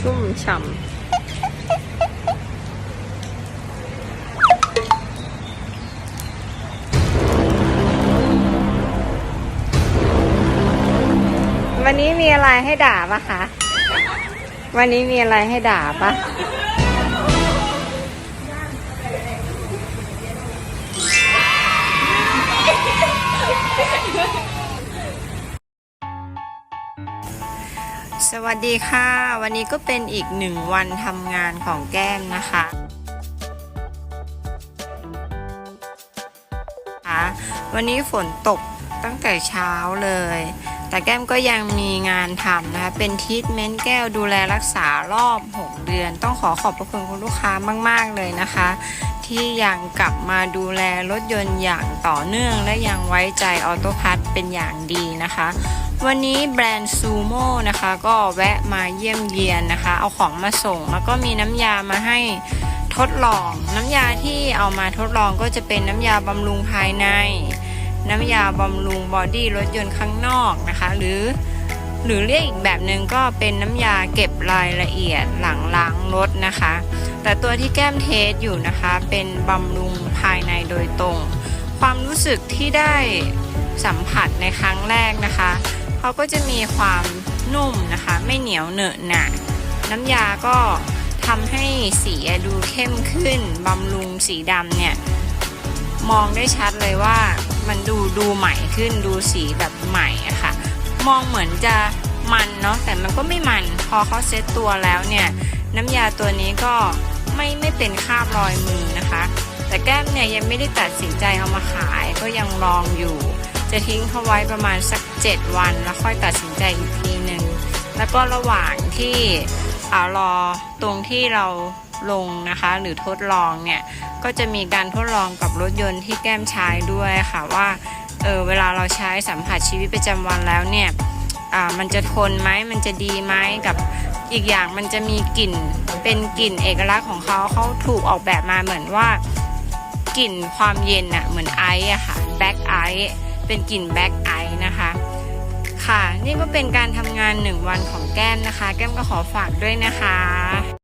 ชุ่มฉ่ำวันนี้มีอะไรให้ด่าปะคะ วันนี้มีอะไรให้ด่าปะ สวัสดีค่ะ วันนี้ก็เป็นอีกหนึ่งวันทำงานของแก้มนะคะค่ะวันนี้ฝนตกตั้งแต่เช้าเลย แต่แก้มก็ยังมีงานทำนะคะ เป็นทีทเมนต์แก้วดูแลรักษารอบ 6 เดือน ต้องขอขอบพระคุณคุณลูกค้ามาก ๆ เลยนะคะ ที่ยังกลับมาดูแลรถยนต์อย่างต่อเนื่องและยังไว้ใจออโตพัทเป็นอย่างดีนะคะ วันนี้แบรนด์ซูโม่นะคะ ก็แวะมาเยี่ยมเยียนนะคะ เอาของมาส่ง แล้วก็มีน้ำยามาให้ทดลอง น้ำยาที่เอามาทดลองก็จะเป็นน้ำยาบำรุงภายใน น้ำยาบำรุงบอดี้รถยนต์ข้างนอกนะคะ หรือ หรือเรียกอีกแบบหนึ่งก็เป็นน้ำยาเก็บรายละเอียดหลังล้างรถนะคะ แต่ตัวที่แก้มเทสอยู่นะคะ เป็นบำรุงภายในโดยตรง ความรู้สึกที่ได้สัมผัสในครั้งแรกนะคะ เขาก็จะมีความนุ่มนะคะ ไม่เหนียวเหนอะหนะน้ำยาก็ทำให้สีดูเข้มขึ้นบำรุงสีดำเนี่ย มองได้ชัดเลยว่ามันดูดูใหม่ขึ้นดูสีแบบใหม่อะค่ะ มองเหมือนจะมันเนาะแต่มันก็ไม่มันพอเขาเซ็ตตัวแล้วเนี่ย น้ำยาตัวนี้ก็ไม่ไม่เป็นคราบรอยมือนะคะ แต่แก้มเนี่ยยังไม่ได้ตัดสินใจเอามาขายก็ยังลองอยู่ จะทิ้งเขาไว้ประมาณสัก 7 วัน แล้วค่อยตัดสินใจอีกทีหนึ่งแล้วก็ระหว่างที่เอารอตรงที่เราลงนะคะ หรือทดลองเนี่ยก็จะมีการทดลองกับรถยนต์ที่แก้มใช้ด้วยค่ะว่าเออเวลาเราใช้สัมผัสชีวิตประจำวันแล้วเนี่ยอ่ามันจะทนไหมมันจะดีไหมกับอีกอย่างมันจะมีกลิ่นเป็นกลิ่นเอกลักษณ์ของเขาเขาถูกออกแบบมาเหมือนว่ากลิ่นความเย็นอะเหมือนไอซ์อะค่ะแบ็กไอซ์ เป็นกลิ่นแบ็กไอซ์นะคะ ค่ะ นี่ก็เป็นการทำงานหนึ่งวันของแก้มนะคะ แก้มก็ขอฝากด้วยนะคะ